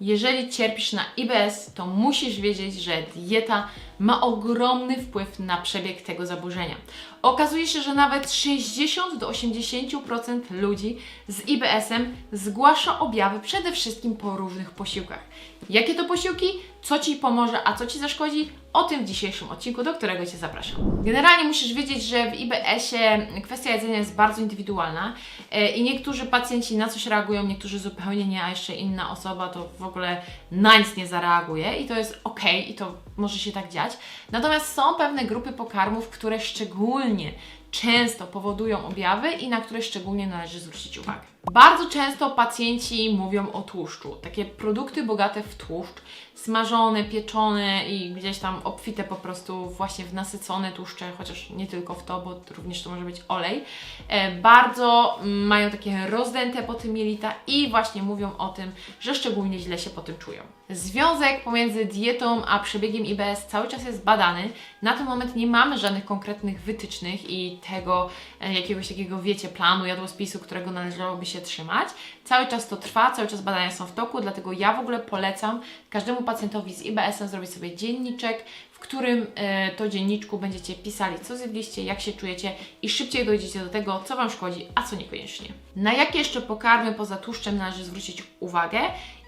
Jeżeli cierpisz na IBS, to musisz wiedzieć, że dieta ma ogromny wpływ na przebieg tego zaburzenia. Okazuje się, że nawet 60 do 80% ludzi z IBS-em zgłasza objawy przede wszystkim po różnych posiłkach. Jakie to posiłki? Co Ci pomoże, a co Ci zaszkodzi? O tym w dzisiejszym odcinku, do którego Cię zapraszam. Generalnie musisz wiedzieć, że w IBS-ie kwestia jedzenia jest bardzo indywidualna e, i niektórzy pacjenci na coś reagują, niektórzy zupełnie nie, a jeszcze inna osoba to w ogóle na nic nie zareaguje i to jest ok, i to może się tak dziać. Natomiast są pewne grupy pokarmów, które szczególnie często powodują objawy i na które szczególnie należy zwrócić uwagę. Bardzo często pacjenci mówią o tłuszczu. Takie produkty bogate w tłuszcz, smażone, pieczone i gdzieś tam obfite po prostu właśnie w nasycone tłuszcze, chociaż nie tylko w to, bo również to może być olej. E, bardzo mają takie rozdęte po tym jelita i właśnie mówią o tym, że szczególnie źle się po tym czują. Związek pomiędzy dietą a przebiegiem IBS cały czas jest badany. Na ten moment nie mamy żadnych konkretnych wytycznych i tego e, jakiegoś takiego, wiecie, planu jadłospisu, którego należałoby się trzymać. Cały czas to trwa, cały czas badania są w toku, dlatego ja w ogóle polecam każdemu pacjentowi z IBS-em zrobić sobie dzienniczek, w którym e, to dzienniczku będziecie pisali, co zjedliście, jak się czujecie i szybciej dojdziecie do tego, co Wam szkodzi, a co niekoniecznie. Na jakie jeszcze pokarmy poza tłuszczem należy zwrócić uwagę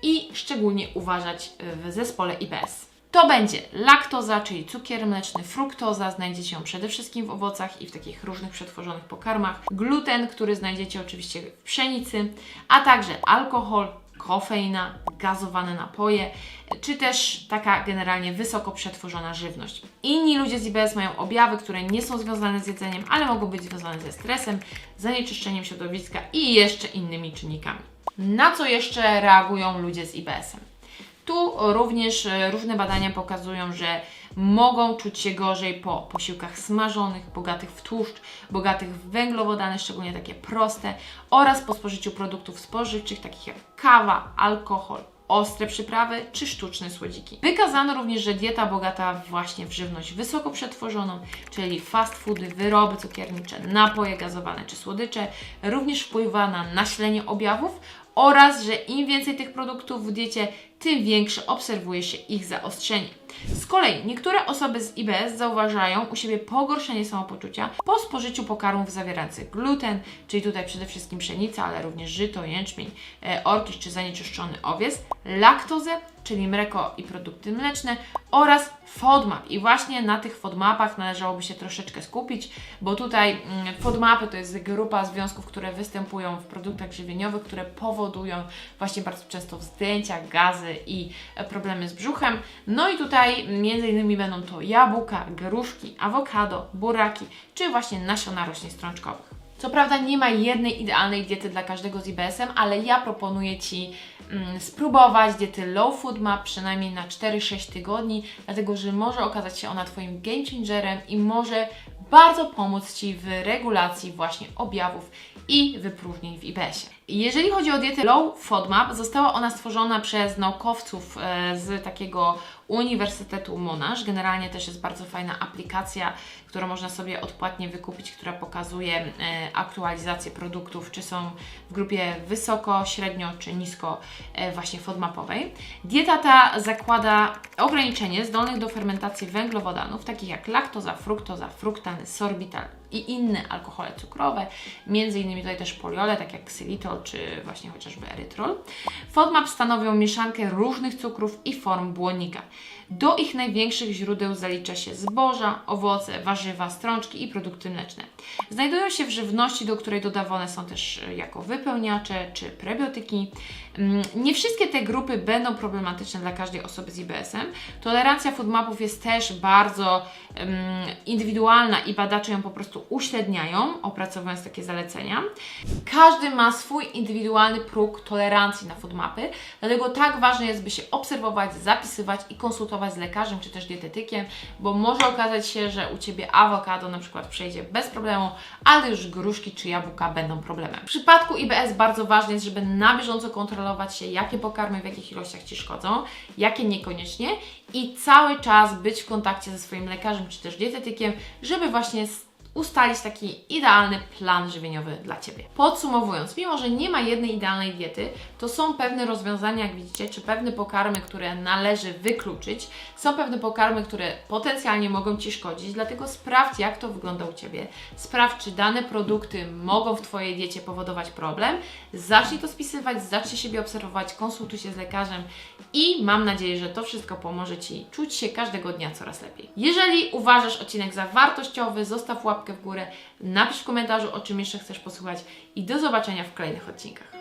i szczególnie uważać w zespole IBS. To będzie laktoza, czyli cukier mleczny, fruktoza, znajdziecie ją przede wszystkim w owocach i w takich różnych przetworzonych pokarmach, gluten, który znajdziecie oczywiście w pszenicy, a także alkohol, kofeina, gazowane napoje, czy też taka generalnie wysoko przetworzona żywność. Inni ludzie z IBS mają objawy, które nie są związane z jedzeniem, ale mogą być związane ze stresem, zanieczyszczeniem środowiska i jeszcze innymi czynnikami. Na co jeszcze reagują ludzie z IBS-em? Tu również e, różne badania pokazują, że mogą czuć się gorzej po posiłkach smażonych, bogatych w tłuszcz, bogatych w węglowodany, szczególnie takie proste, oraz po spożyciu produktów spożywczych takich jak kawa, alkohol, ostre przyprawy czy sztuczne słodziki. Wykazano również, że dieta bogata właśnie w żywność wysoko przetworzoną, czyli fast foody, wyroby cukiernicze, napoje gazowane czy słodycze, również wpływa na nasilenie objawów oraz, że im więcej tych produktów w diecie, tym większe obserwuje się ich zaostrzenie. Z kolei niektóre osoby z IBS zauważają u siebie pogorszenie samopoczucia po spożyciu pokarmów zawierających gluten, czyli tutaj przede wszystkim pszenica, ale również żyto, jęczmień, e, orkisz czy zanieczyszczony owiec, laktozę, czyli mleko i produkty mleczne oraz FODMAP. I właśnie na tych FODMAPach należałoby się troszeczkę skupić, bo tutaj mm, FODMAPy to jest grupa związków, które występują w produktach żywieniowych, które powodują właśnie bardzo często wzdęcia, gazy i e, problemy z brzuchem. No i tutaj między innymi będą to jabłka, gruszki, awokado, buraki, czy właśnie nasiona roślin strączkowych. Co prawda nie ma jednej idealnej diety dla każdego z IBS-em, ale ja proponuję Ci mm, spróbować diety Low Food Map przynajmniej na 4-6 tygodni, dlatego że może okazać się ona Twoim game changerem i może bardzo pomóc Ci w regulacji właśnie objawów i wypróżnień w IBS-ie. Jeżeli chodzi o dietę Low FODMAP, została ona stworzona przez naukowców e, z takiego Uniwersytetu Monash. Generalnie też jest bardzo fajna aplikacja, którą można sobie odpłatnie wykupić, która pokazuje e, aktualizację produktów, czy są w grupie wysoko, średnio czy nisko e, właśnie FODMAPowej. Dieta ta zakłada ograniczenie zdolnych do fermentacji węglowodanów, takich jak laktoza, fruktoza, fruktany, sorbital i inne alkohole cukrowe, między innymi tutaj też poliole, tak jak xylitol czy właśnie chociażby erytrol. FODMAP stanowią mieszankę różnych cukrów i form błonnika. Do ich największych źródeł zalicza się zboża, owoce, warzywa, strączki i produkty mleczne. Znajdują się w żywności, do której dodawane są też e, jako wypełniacze czy prebiotyki. Mm, Nie wszystkie te grupy będą problematyczne dla każdej osoby z IBS-em. Tolerancja foodmapów jest też bardzo um, indywidualna i badacze ją po prostu uśredniają, opracowując takie zalecenia. Każdy ma swój indywidualny próg tolerancji na foodmapy, dlatego tak ważne jest, by się obserwować, zapisywać i konsultować z lekarzem czy też dietetykiem, bo może okazać się, że u Ciebie awokado na przykład przejdzie bez problemu, ale już gruszki czy jabłka będą problemem. W przypadku IBS bardzo ważne jest, żeby na bieżąco kontrolować się, jakie pokarmy w jakich ilościach Ci szkodzą, jakie niekoniecznie i cały czas być w kontakcie ze swoim lekarzem czy też dietetykiem, żeby właśnie ustalić taki idealny plan żywieniowy dla Ciebie. Podsumowując, mimo że nie ma jednej idealnej diety, to są pewne rozwiązania, jak widzicie, czy pewne pokarmy, które należy wykluczyć. Są pewne pokarmy, które potencjalnie mogą Ci szkodzić, dlatego sprawdź, jak to wygląda u Ciebie. Sprawdź, czy dane produkty mogą w Twojej diecie powodować problem. Zacznij to spisywać, zacznij siebie obserwować, konsultuj się z lekarzem i mam nadzieję, że to wszystko pomoże Ci czuć się każdego dnia coraz lepiej. Jeżeli uważasz odcinek za wartościowy, zostaw łapkę w górę, napisz w komentarzu, o czym jeszcze chcesz posłuchać i do zobaczenia w kolejnych odcinkach.